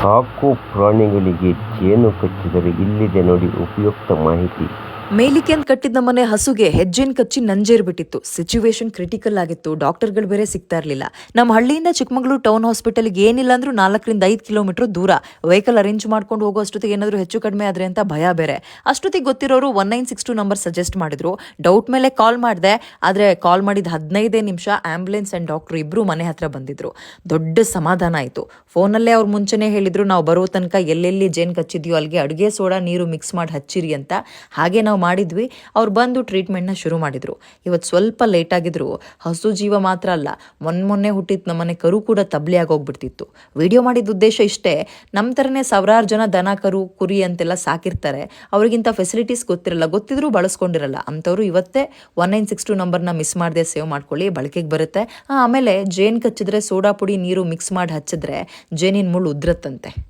ಸಾಕು ಪ್ರಾಣಿಗಳಿಗೆ ಜೇನು ಕಚ್ಚಿದರೆ ಇಲ್ಲಿದೆ ನೋಡಿ ಉಪಯುಕ್ತ ಮಾಹಿತಿ. ಮೇಲಿಕೆ ಅಂತ ಕಟ್ಟಿದ್ದ ಮನೆ ಹಸುಗೆ ಹೆಜ್ಜೆನ್ ಕಚ್ಚಿ ನಂಜೇರ್ಬಿಟ್ಟಿತ್ತು ಸಿಚುವೇಶನ್ ಕ್ರಿಟಿಕಲ್ ಆಗಿತ್ತು. ಡಾಕ್ಟರ್ಗಳು ಬೇರೆ ಸಿಗ್ತಾ ಇರಲಿಲ್ಲ. ನಮ್ಮ ಹಳ್ಳಿಯಿಂದ ಚಿಕ್ಕಮಗಳೂರು ಟೌನ್ ಹಾಸ್ಪಿಟಲ್ಗೆ ಏನಿಲ್ಲ ಅಂದ್ರೂ ನಾಲ್ಕರಿಂದ ಐದು ಕಿಲೋಮೀಟರ್ ದೂರ. ವೆಹಿಕಲ್ ಅರೇಂಜ್ ಮಾಡ್ಕೊಂಡು ಹೋಗೋ ಅಷ್ಟೊತ್ತಿಗೆ ಏನಾದರೂ ಹೆಚ್ಚು ಕಡಿಮೆ ಆದ್ರೆ ಅಂತ ಭಯ ಬೇರೆ. ಅಷ್ಟೊತ್ತಿಗೆ ಗೊತ್ತಿರೋರು one nine six two number suggest ಮಾಡಿದ್ರು. ಡೌಟ್ ಮೇಲೆ ಕಾಲ್ ಮಾಡಿದೆ. ಆದರೆ ಕಾಲ್ ಮಾಡಿದ ಹದಿನೈದೇ ನಿಮಿಷ ಆಂಬ್ಯುಲೆನ್ಸ್ ಆ್ಯಂಡ್ ಡಾಕ್ಟ್ರು ಇಬ್ಬರು ಮನೆ ಹತ್ರ ಬಂದಿದ್ರು. ದೊಡ್ಡ ಸಮಾಧಾನ ಆಯಿತು. ಫೋನಲ್ಲೇ ಅವ್ರು ಮುಂಚೆನೇ ಹೇಳಿದ್ರು, ನಾವು ಬರೋ ತನಕ ಎಲ್ಲೆಲ್ಲಿ ಜೇನು ಕಚ್ಚಿದ್ಯೋ ಅಲ್ಲಿಗೆ ಅಡುಗೆ ಸೋಡಾ ನೀರು ಮಿಕ್ಸ್ ಮಾಡಿ ಹಚ್ಚಿರಿ ಅಂತ. ಹಾಗೆ ನಾವು ಮಾಡಿದ್ವಿ, ಅವ್ರು ಬಂದು ಟ್ರೀಟ್ಮೆಂಟ್ನ ಶುರು ಮಾಡಿದ್ರು. ಇವತ್ತು ಸ್ವಲ್ಪ ಲೇಟ್ ಆಗಿದ್ರು, ಹಸು ಜೀವ ಮಾತ್ರ ಅಲ್ಲ, ಮೊನ್ನೆ ಮೊನ್ನೆ ಹುಟ್ಟಿದ ನಮ್ಮನೆ ಕರು ಕೂಡ ತಬ್ಲಿ ಆಗೋಗ್ಬಿಡ್ತಿತ್ತು. ವಿಡಿಯೋ ಮಾಡಿದ ಉದ್ದೇಶ ಇಷ್ಟೇ ನಮ್ಮ ಥರನೇ ಸಾವಿರಾರು ಜನ ದನ ಕರು, ಕುರಿ ಅಂತೆಲ್ಲ ಸಾಕಿರ್ತಾರೆ, ಅವ್ರಿಗಿಂತ ಫೆಸಿಲಿಟೀಸ್ ಗೊತ್ತಿರಲ್ಲ, ಗೊತ್ತಿದ್ರೂ ಬಳಸ್ಕೊಂಡಿರಲ್ಲ. ಅಂಥವ್ರು ಇವತ್ತೇ ಒನ್ ನೈನ್ ಸಿಕ್ಸ್ ಟು ನಂಬರ್ನ ಮಿಸ್ ಮಾಡದೆ ಸೇವ್ ಮಾಡ್ಕೊಳ್ಳಿ, ಬಳಕೆಗೆ ಬರುತ್ತೆ. ಆಮೇಲೆ ಜೇನು ಕಚ್ಚಿದ್ರೆ, ಸೋಡಾ ಪುಡಿ, ನೀರು ಮಿಕ್ಸ್ ಮಾಡಿ ಹಚ್ಚಿದ್ರೆ, ಜೇನಿನ ಮುಳ್ಳು ಉದ್ರತ್ತಂತೆ.